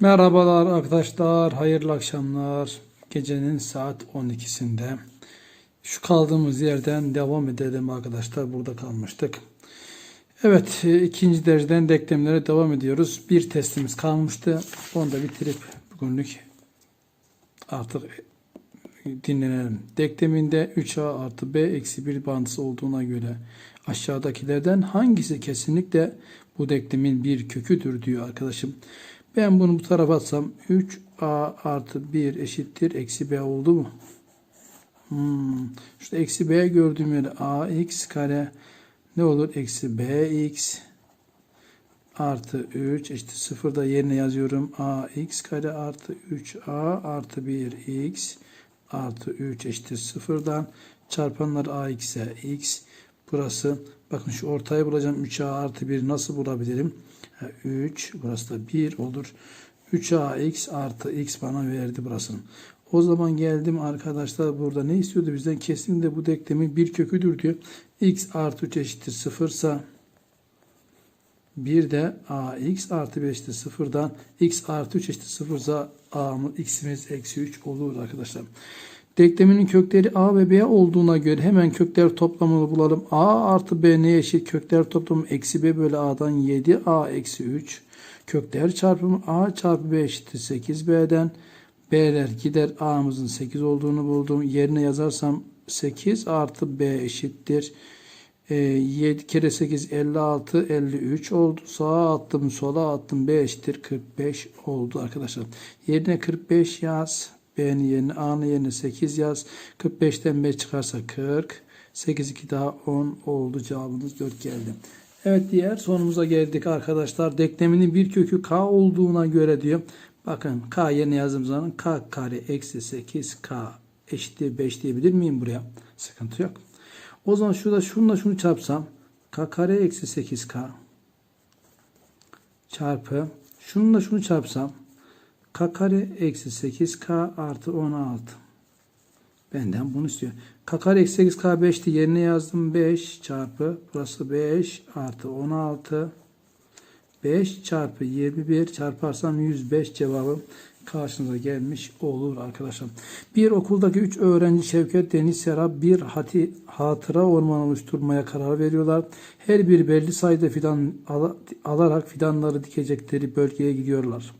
Merhabalar arkadaşlar, hayırlı akşamlar. Gecenin saat 12'sinde. Şu kaldığımız yerden devam edelim arkadaşlar. Burada kalmıştık. Evet, e, ikinci dereceden denklemlere devam ediyoruz. Bir testimiz kalmıştı. Onu da bitirip bugünlük artık dinlenelim. Denkleminde 3a artı b eksi 1 bağıntısı olduğuna göre aşağıdakilerden hangisi kesinlikle bu denklemin bir köküdür diyor arkadaşım. Ben bunu bu tarafa atsam 3a artı 1 eşittir eksi b oldu mu? Hmm. İşte eksi b gördüğüm yere ax kare ne olur? Eksi bx artı 3 işte sıfırda yerine yazıyorum. ax kare artı 3a artı 1x artı 3 eşittir sıfırdan çarpanlar ax'e x burası bakın şu ortayı bulacağım 3a artı 1 nasıl bulabilirim? 3 burası da 1 olur. 3ax artı x bana verdi burasını. O zaman geldim arkadaşlar burada ne istiyordu bizden? Kesinlikle bu denklemin bir köküdür diyor. x artı 3 eşittir 0 ise bir de ax artı 5 eşittir 0'dan x artı 3 eşittir 0 ise a'mız x'imiz eksi 3 olur arkadaşlar. Denkleminin kökleri a ve b olduğuna göre hemen kökler toplamını bulalım. a artı b neye eşit? Kökler toplamı eksi b bölü a'dan 7 a eksi 3. Kökler çarpımı a çarpı b eşittir 8 b'den. b'ler gider a'mızın 8 olduğunu buldum. Yerine yazarsam 8 artı b eşittir. E, 7 kere 8 56 53 oldu. Sağa attım sola attım b eşittir 45 oldu arkadaşlar. Yerine 45 yaz. B'nin yerine A'nın yerine 8 yaz. 45'ten 5 çıkarsa 40. 8 2 daha 10 oldu. Cevabımız 4 geldi. Evet diğer sorumuza geldik arkadaşlar. Denkleminin bir kökü K olduğuna göre diyor. Bakın K yerine yazdığım zaman K kare eksi 8K eşittir 5 diyebilir miyim buraya? Sıkıntı yok. O zaman şurada şununla şunu çarpsam K kare eksi 8K çarpı şununla şunu çarpsam k kare eksi 8k artı 16. Benden bunu istiyor. k kare eksi 8k 5'ti. Yerine yazdım 5 çarpı burası 5 artı 16. 5 çarpı 21 çarparsam 105 cevabım karşınıza gelmiş olur arkadaşlar. Bir okuldaki 3 öğrenci Şevket Deniz Serap bir hati, hatıra orman oluşturmaya karar veriyorlar. Her bir belli sayıda fidan al, alarak fidanları dikecekleri bölgeye gidiyorlar.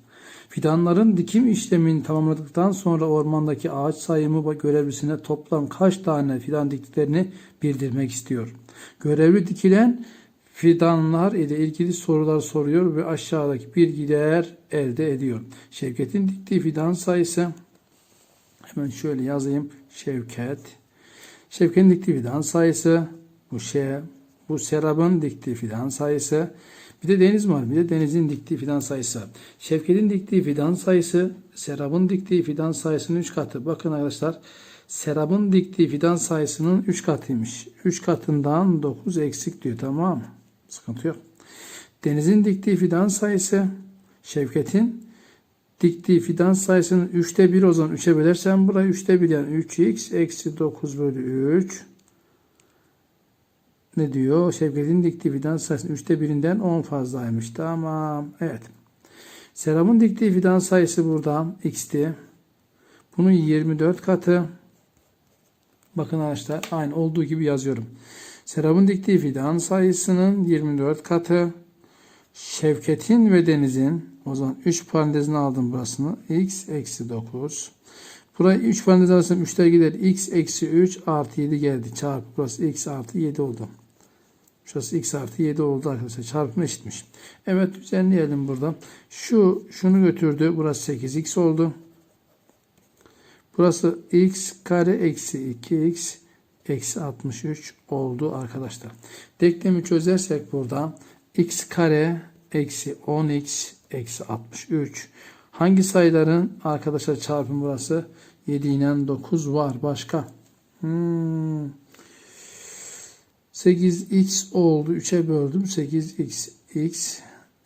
Fidanların dikim işlemini tamamladıktan sonra ormandaki ağaç sayımı görevlisine toplam kaç tane fidan diktiklerini bildirmek istiyor. Görevli dikilen fidanlar ile ilgili sorular soruyor ve aşağıdaki bilgiler elde ediyor. Şevket'in diktiği fidan sayısı hemen şöyle yazayım. Şevket. Şevket'in diktiği fidan sayısı bu şey. Bu Serap'ın diktiği fidan sayısı. Bir de deniz var. Bir de denizin diktiği fidan sayısı. Şevket'in diktiği fidan sayısı Serap'ın diktiği fidan sayısının 3 katı. Bakın arkadaşlar Serap'ın diktiği fidan sayısının 3 katıymış. 3 katından 9 eksik diyor. Tamam Sıkıntı yok. Denizin diktiği fidan sayısı Şevket'in diktiği fidan sayısının 3'te 1 o zaman 3'e bölersen burayı 3'te 1 yani 3x eksi 9 bölü 3 ne diyor? Şevket'in diktiği fidan sayısı 3'te birinden 10 fazlaymış. Tamam. Evet. Serap'ın diktiği fidan sayısı burada x'ti. Bunun 24 katı. Bakın arkadaşlar aynı olduğu gibi yazıyorum. Serap'ın diktiği fidan sayısının 24 katı. Şevket'in ve Deniz'in o zaman 3 parantezine aldım burasını. x eksi 9. Burayı 3 parantez alırsam 3'ler gider. x eksi 3 artı 7 geldi. Çarpı burası x artı 7 oldu. Şurası x artı 7 oldu arkadaşlar. Çarpımı eşitmiş. Evet düzenleyelim burada. Şu şunu götürdü. Burası 8x oldu. Burası x kare eksi 2x eksi 63 oldu arkadaşlar. Denklemi çözersek burada x kare eksi 10x eksi 63. Hangi sayıların arkadaşlar çarpımı burası? 7 ile 9 var. Başka? Hmm. 8x oldu. 3'e böldüm. 8x x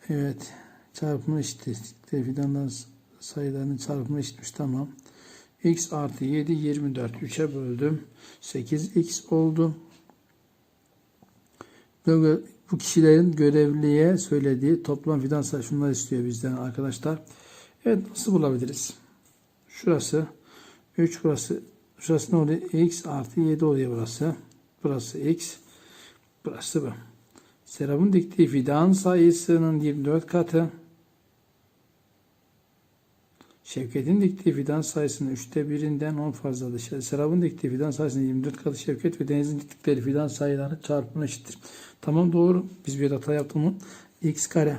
evet çarpımı eşittir. Fidanların sayılarının çarpımı eşitmiş. Tamam. x artı 7 24. 3'e böldüm. 8x oldu. Bu kişilerin görevliye söylediği toplam fidan sayısı şunlar istiyor bizden arkadaşlar. Evet nasıl bulabiliriz? Şurası 3 burası şurası ne oluyor? x artı 7 oluyor burası. Burası x. Burası bu. Serap'ın diktiği fidan sayısının 24 katı. Şevket'in diktiği fidan sayısının üçte birinden 10 fazladır. Serap'ın diktiği fidan sayısının 24 katı Şevket ve Deniz'in diktikleri fidan sayıları çarpımına eşittir. Tamam doğru. Biz bir hata yaptık mı? x kare.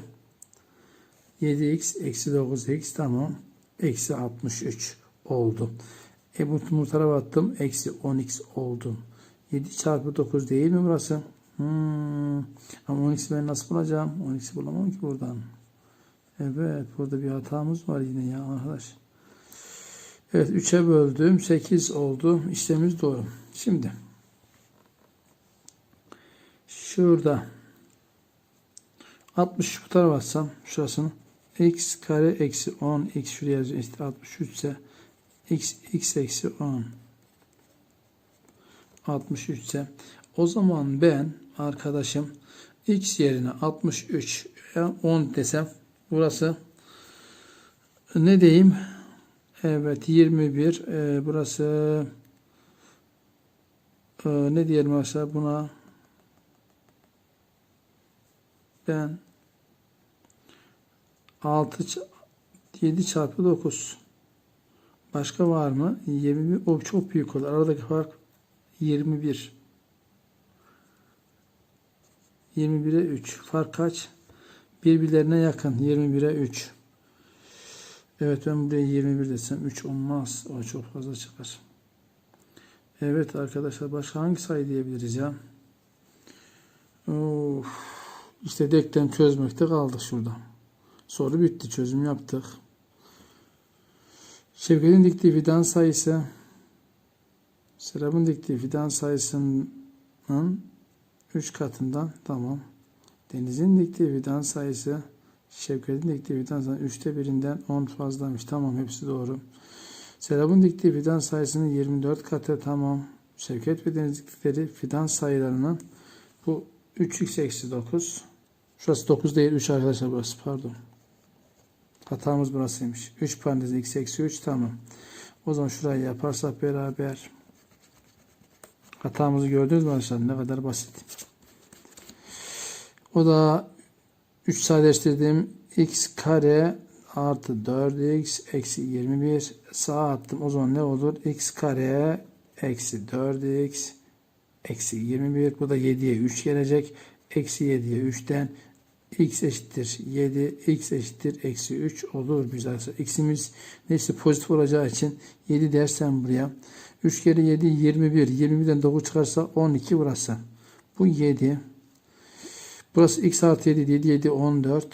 7x eksi 9x tamam. Eksi 63 oldu. E bu tarafa attım. Eksi 10x oldu. 7 çarpı 9 değil mi burası? Hmm. Ama 10x'i ben nasıl bulacağım? 10x'i bulamam ki buradan. Evet burada bir hatamız var yine ya arkadaş. Evet 3'e böldüm. 8 oldu. İşlemimiz doğru. Şimdi şurada 60 bu tarafa atsam şurasını x kare eksi 10 x şuraya yazıyor işte 63 ise x x eksi 10 63 ise o zaman ben arkadaşım x yerine 63 veya 10 desem burası ne diyeyim? Evet 21 e, burası e, ne diyelim mesela buna? Ben 6 7 çarpı 9 başka var mı? 21 o çok büyük olur. Aradaki fark 21 21'e 3 fark kaç? Birbirlerine yakın. 21'e 3 evet ben buraya 21 desem 3 olmaz. O çok fazla çıkar. Evet arkadaşlar başka hangi sayı diyebiliriz ya? Of. İşte denklem çözmekte kaldık şurada. Soru bitti çözüm yaptık. Şevket'in diktiği fidan sayısı Serap'ın diktiği fidan sayısının 3 katından tamam. Deniz'in diktiği fidan sayısı Şevket'in diktiği fidan sayısı 3'te birinden 10 fazlamış. Tamam hepsi doğru. Serap'ın diktiği fidan sayısının 24 katı tamam. Şevket ve Deniz diktikleri fidan sayılarının bu 3x eksi 9. Şurası 9 değil 3 arkadaşlar burası pardon. Hatamız burasıymış. 3 parantez x eksi 3 tamam. O zaman şurayı yaparsak beraber hatamızı gördünüz mü arkadaşlar? Ne kadar basit. O da 3 sadeleştirdim. x kare artı 4x eksi 21 sağa attım. O zaman ne olur? x kare eksi 4x eksi 21. Bu da 7'ye 3 gelecek. Eksi 7'ye 3'ten x eşittir 7, x eşittir eksi 3 olur güzel. X'imiz neyse pozitif olacağı için 7 dersem buraya. 3 kere 7 21. 21'den 9 çıkarsa 12 burası. Bu 7. Burası x artı 7 7 7 14.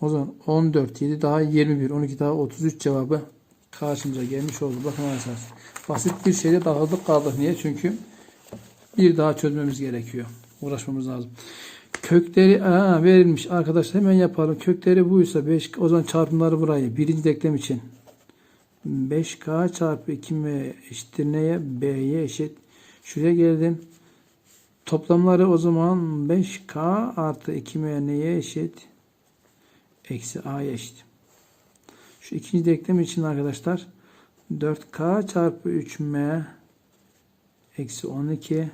O zaman 14 7 daha 21 12 daha 33 cevabı karşımıza gelmiş oldu. Bakın arkadaşlar. Basit bir şeyde dağıldık kaldık. Niye? Çünkü bir daha çözmemiz gerekiyor. Uğraşmamız lazım. Kökleri aa, verilmiş arkadaşlar hemen yapalım. Kökleri buysa 5 o zaman çarpımları burayı birinci denklem için 5k çarpı 2m eşittir neye? b'ye eşit. Şuraya geldim. Toplamları o zaman 5k artı 2m neye eşit? Eksi a'ya eşit. Şu ikinci denklem için arkadaşlar 4k çarpı 3m eksi 12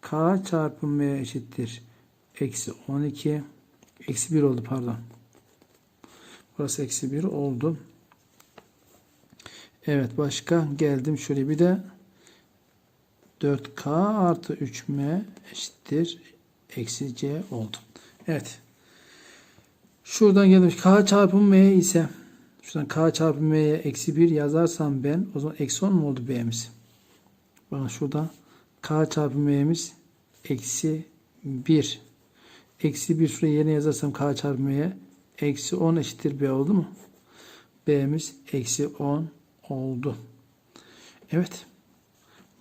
k çarpı m eşittir eksi 12 eksi 1 oldu pardon. Burası eksi 1 oldu. Evet başka geldim şöyle bir de 4K artı 3M eşittir eksi C oldu. Evet. Şuradan gelmiş K çarpı M ise şuradan K çarpı M'ye eksi 1 yazarsam ben o zaman eksi 10 mu oldu B'miz? Bakın şurada K çarpı M'miz eksi 1 Eksi 1 şuraya yerine yazarsam k çarpı m'ye eksi 10 eşittir b oldu mu? b'miz eksi 10 oldu. Evet.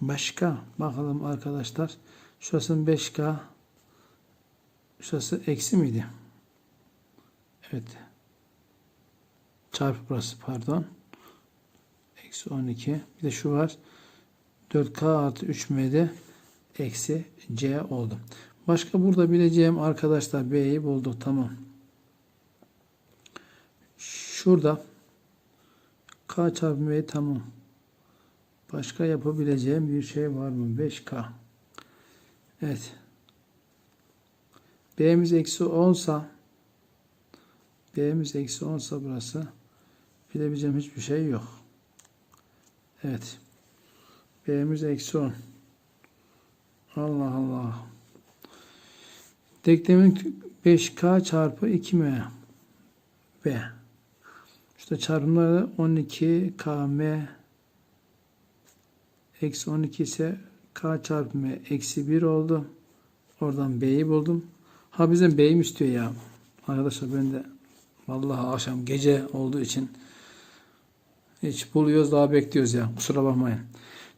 Başka bakalım arkadaşlar. Şurasının 5k şurası eksi miydi? Evet. Çarpı burası pardon. Eksi 12. Bir de şu var. 4k artı 3m'de eksi c oldu. Başka burada bileceğim arkadaşlar B'yi bulduk. Tamam. Şurada K çarpı M tamam. Başka yapabileceğim bir şey var mı? 5K. Evet. B'miz eksi 10 sa B'miz eksi 10 sa burası bilebileceğim hiçbir şey yok. Evet. B'miz eksi 10. Allah Allah. Denklemin 5K çarpı 2M. B. İşte çarpımları 12KM eksi 12 ise K çarpı M eksi 1 oldu. Oradan B'yi buldum. Ha bizden B'yi mi istiyor ya? Arkadaşlar ben de vallahi akşam gece olduğu için hiç buluyoruz daha bekliyoruz ya. Kusura bakmayın.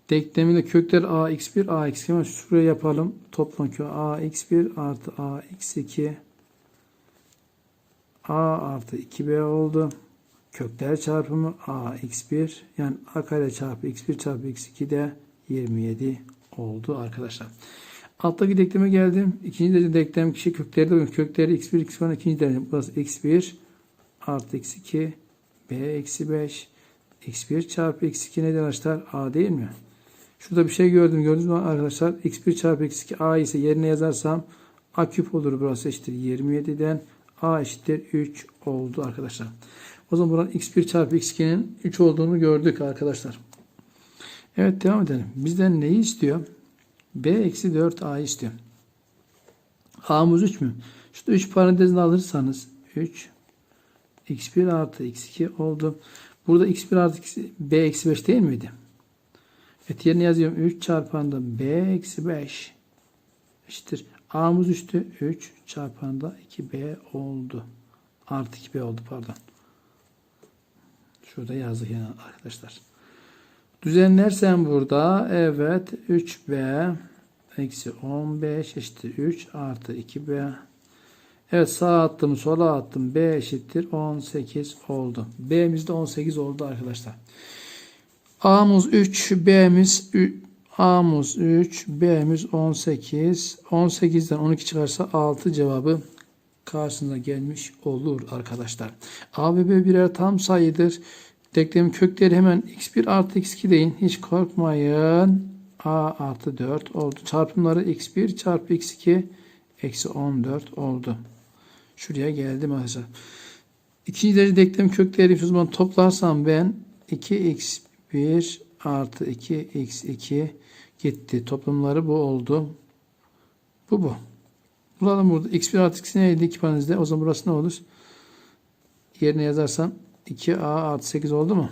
Denkleminde kökler ax1 ax2 hemen şuraya yapalım. Toplam kök ax1 artı ax2 a artı 2b oldu. Kökler çarpımı ax1 yani a kare çarpı x1 çarpı x2 de 27 oldu arkadaşlar. Alttaki denkleme geldim. İkinci derece denklem kişi kökleri de kökleri x1 x1 ikinci derece burası x1 artı x2 b eksi 5 x1 çarpı x2 neden arkadaşlar a değil mi? Şurada bir şey gördüm. Gördünüz mü arkadaşlar? x1 çarpı x2 a ise yerine yazarsam a küp olur burası eşittir 27'den a eşittir 3 oldu arkadaşlar. O zaman buradan x1 çarpı x2'nin 3 olduğunu gördük arkadaşlar. Evet devam edelim. Bizden neyi istiyor? b eksi 4 a istiyor. a'mız 3 mü? Şurada 3 parantezini alırsanız 3 x1 artı x2 oldu. Burada x1 artı x, b eksi 5 değil miydi? Evet yerine yazıyorum. 3 çarpanda b eksi 5 eşittir. a'mız 3'tü. 3 çarpanda 2b oldu. Artı 2b oldu pardon. Şurada yazdık yani arkadaşlar. Düzenlersen burada evet 3b eksi 15 eşittir 3 artı 2b. Evet sağ attım sola attım b eşittir 18 oldu. b'miz de 18 oldu arkadaşlar. A'mız 3, B'miz A'mız 3, B'miz 18. 18'den 12 çıkarsa 6 cevabı karşısında gelmiş olur arkadaşlar. A ve B birer tam sayıdır. Denklemin kökleri hemen x1 artı x2 deyin. Hiç korkmayın. A artı 4 oldu. Çarpımları x1 çarpı x2 eksi 14 oldu. Şuraya geldim arkadaşlar. İkinci derece denklem kökleri o zaman toplarsam ben 2x 1 artı 2 x 2 gitti. Toplamları bu oldu. Bu bu. Bulalım burada. x1 artı x neydi? İki paranızda. O zaman burası ne olur? Yerine yazarsam 2a artı 8 oldu mu?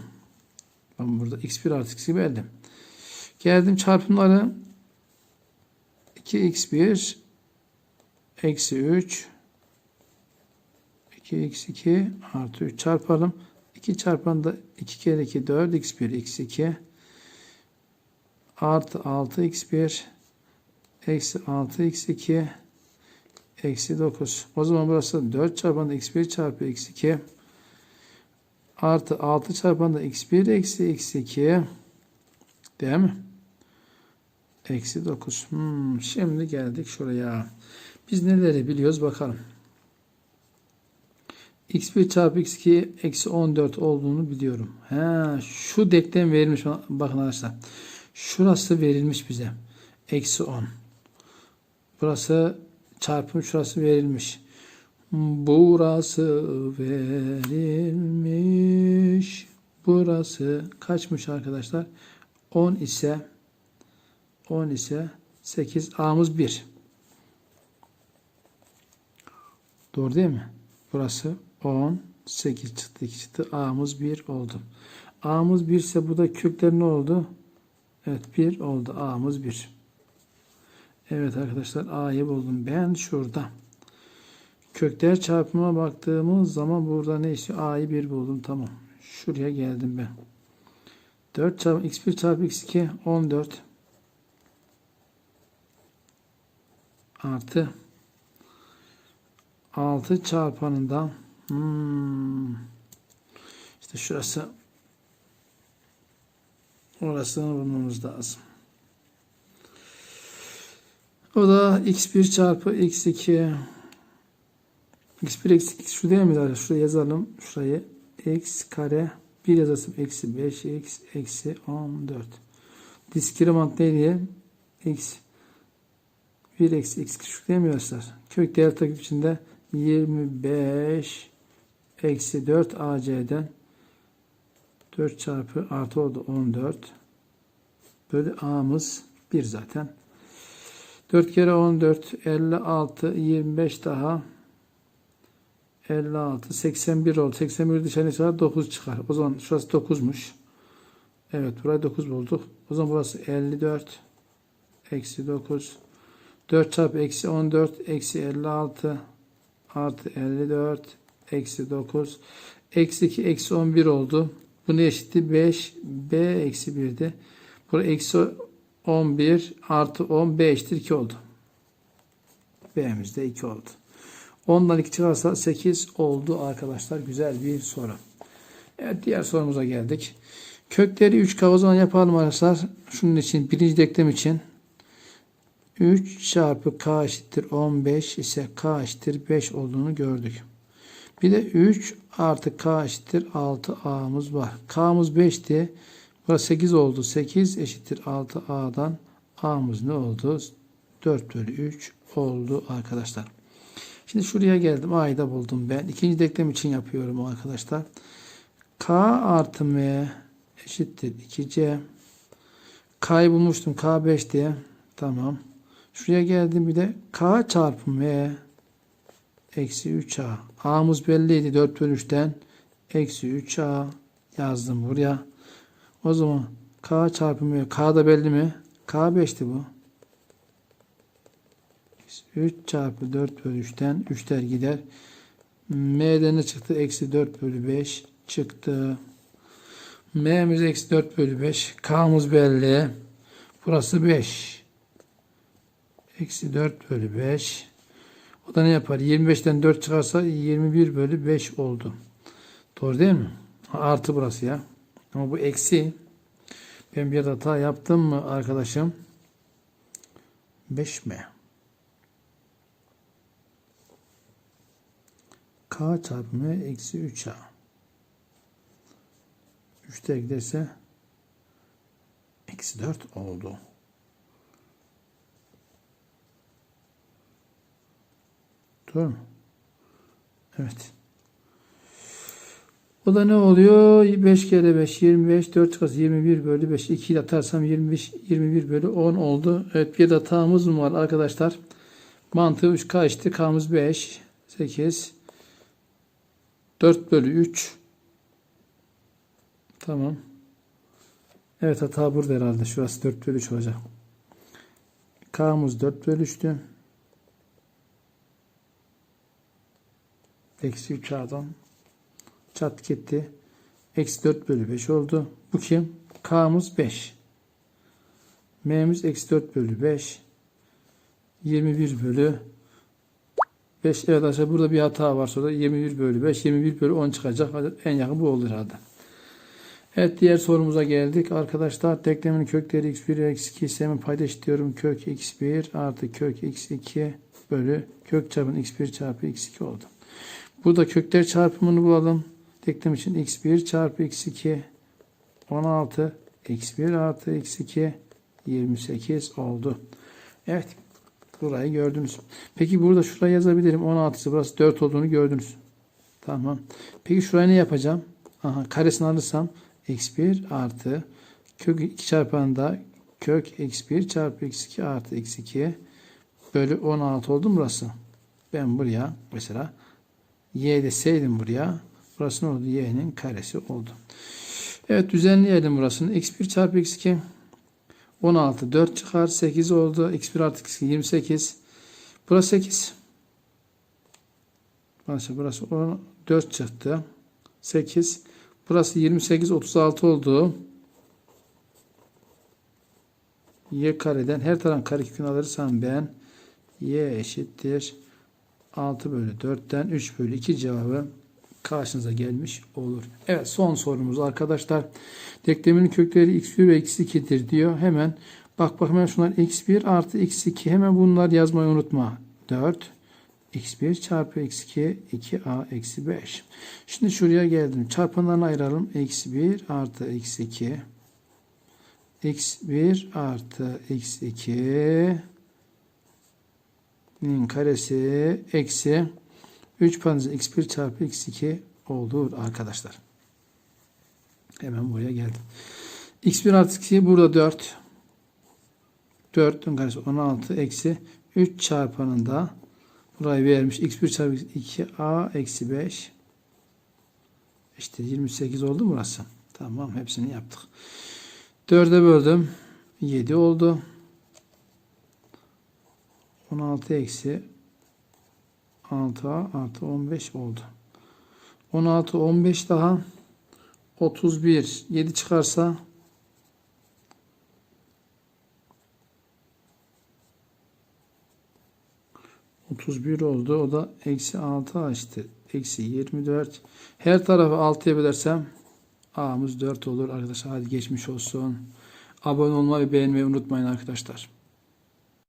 Ben burada x1 artı x2 verdim. Geldim çarpımları 2x1 eksi 3 2x2 artı 3 çarpalım. 2 çarpanında 2 kere 2 4 x1 x2 artı 6 x1 eksi 6 x2 eksi 9. O zaman burası 4 çarpanında x1 çarpı x2 artı 6 çarpanında x1 eksi x2 değil mi? Eksi 9. Hmm, şimdi geldik şuraya. Biz neleri biliyoruz bakalım x1 çarpı x2 eksi 14 olduğunu biliyorum. He, şu denklem verilmiş. Bakın arkadaşlar. Şurası verilmiş bize. Eksi 10. Burası çarpım şurası verilmiş. Burası verilmiş. Burası kaçmış arkadaşlar? 10 ise 10 ise 8 A'mız 1. Doğru değil mi? Burası 10, 8 çıktı 2 çıktı. A'mız 1 oldu. A'mız 1 ise bu da kökler ne oldu? Evet 1 oldu. A'mız 1. Evet arkadaşlar A'yı buldum. Ben şurada. Kökler çarpımına baktığımız zaman burada ne istiyor? A'yı 1 buldum. Tamam. Şuraya geldim ben. 4 çarpı x1 çarpı x2 14 artı 6 çarpanından Hmm. İşte şurası orasını bulmamız lazım. O da x1 çarpı x2 x1 x2 şu değil mi? Şuraya yazalım. Şurayı x kare 1 yazasım eksi 5x eksi 14. Diskremant ne diye? X 1 eksi x küçük arkadaşlar? Kök değer takip içinde 25 eksi 4 AC'den 4 çarpı artı oldu 14 bölü A'mız 1 zaten. 4 kere 14 56 25 daha 56 81 oldu. 81 dışarı çıkar 9 çıkar. O zaman şurası 9'muş. Evet burayı 9 bulduk. O zaman burası 54 eksi 9 4 çarpı eksi 14 eksi 56 artı 54 eksi 9 eksi 2 eksi 11 oldu. Bu ne eşitti? 5 b eksi 1'di. Burası eksi 11 artı 10 b eşittir 2 oldu. b'miz de 2 oldu. 10'dan 2 çıkarsa 8 oldu arkadaşlar. Güzel bir soru. Evet diğer sorumuza geldik. Kökleri 3 o zaman yapalım arkadaşlar. Şunun için birinci denklem için 3 çarpı k eşittir 15 ise k eşittir 5 olduğunu gördük. Bir de 3 artı k eşittir 6a'mız var. k'mız 5'ti. Burası 8 oldu. 8 eşittir 6a'dan a'mız ne oldu? 4 bölü 3 oldu arkadaşlar. Şimdi şuraya geldim. A'yı da buldum ben. İkinci denklem için yapıyorum arkadaşlar. K artı M eşittir 2C. K'yı bulmuştum. K 5 diye. Tamam. Şuraya geldim bir de K çarpı M eksi 3A. A'mız belliydi 4 bölü 3'ten. Eksi 3A yazdım buraya. O zaman K çarpı M. K da belli mi? K 5'ti bu. 3 çarpı 4 bölü 3'ten 3'ler gider. M'den ne çıktı? Eksi 4 bölü 5 çıktı. M'miz eksi 4 bölü 5. K'mız belli. Burası 5. Eksi 4 bölü 5. O da ne yapar? 25'ten 4 çıkarsa 21 bölü 5 oldu. Doğru değil mi? Artı burası ya. Ama bu eksi. Ben bir hata yaptım mı arkadaşım? 5M. K çarpı M eksi 3A. 3'te giderse eksi 4 oldu. Doğru mu? Evet. O da ne oluyor? 5 kere 5 25 4 çıkarsa 21 bölü 5 2 ile atarsam 25 21 bölü 10 oldu. Evet bir hatamız mı var arkadaşlar? Mantığı 3K işte K'mız 5 8 4 bölü 3 Tamam. Evet hata burada herhalde. Şurası 4 bölü 3 olacak. K'mız 4 bölü 3'tü. Eksi 3 A'dan çat gitti. Eksi 4 bölü 5 oldu. Bu kim? K'mız 5. M'miz eksi 4 bölü 5. 21 bölü 5. Evet arkadaşlar burada bir hata var. Sonra 21 bölü 5. 21 bölü 10 çıkacak. En yakın bu olur herhalde. Evet diğer sorumuza geldik. Arkadaşlar denklemin kökleri x1 x2 ise hemen payda eşitliyorum. Kök x1 artı kök x2 bölü kök çarpın x1 çarpı x2 oldu. Burada kökler çarpımını bulalım. Denklem için x1 çarpı x2 16 x1 artı x2 28 oldu. Evet. Burayı gördünüz. Peki burada şuraya yazabilirim. 16 ise burası 4 olduğunu gördünüz. Tamam. Peki şuraya ne yapacağım? Aha, karesini alırsam x1 artı kök 2 çarpanında kök x1 çarpı x2 artı x2 bölü 16 oldu burası? Ben buraya mesela y deseydim buraya burası ne oldu? y'nin karesi oldu. Evet düzenleyelim burasını. x1 çarpı x2 16 4 çıkar 8 oldu. x1 artı x2 28 burası 8 burası, burası 4 çıktı. 8 Burası 28 36 oldu. Y kareden her tarafın karekökünü alırsam ben y eşittir 6 bölü 4'ten 3 bölü 2 cevabı karşınıza gelmiş olur. Evet son sorumuz arkadaşlar. Denklemin kökleri x1 ve x2'dir diyor. Hemen bak bak hemen şunlar x1 artı x2 hemen bunlar yazmayı unutma. 4 x1 çarpı x2 2a eksi 5. Şimdi şuraya geldim. Çarpanlarını ayıralım. x1 artı x2 x1 artı x2 nin karesi eksi 3 parantez x1 çarpı x2 olur arkadaşlar. Hemen buraya geldim. x1 artı x2 burada 4. 4'ün karesi 16 eksi 3 çarpanında burayı vermiş. x1 çarpı 2a eksi 5 işte 28 oldu burası? Tamam hepsini yaptık. 4'e böldüm. 7 oldu. 16 eksi 6a artı 15 oldu. 16 15 daha 31 7 çıkarsa 31 oldu. O da eksi 6 açtı. Eksi 24. Her tarafı 6'ya bölersem A'mız 4 olur arkadaşlar. Hadi geçmiş olsun. Abone olmayı beğenmeyi unutmayın arkadaşlar.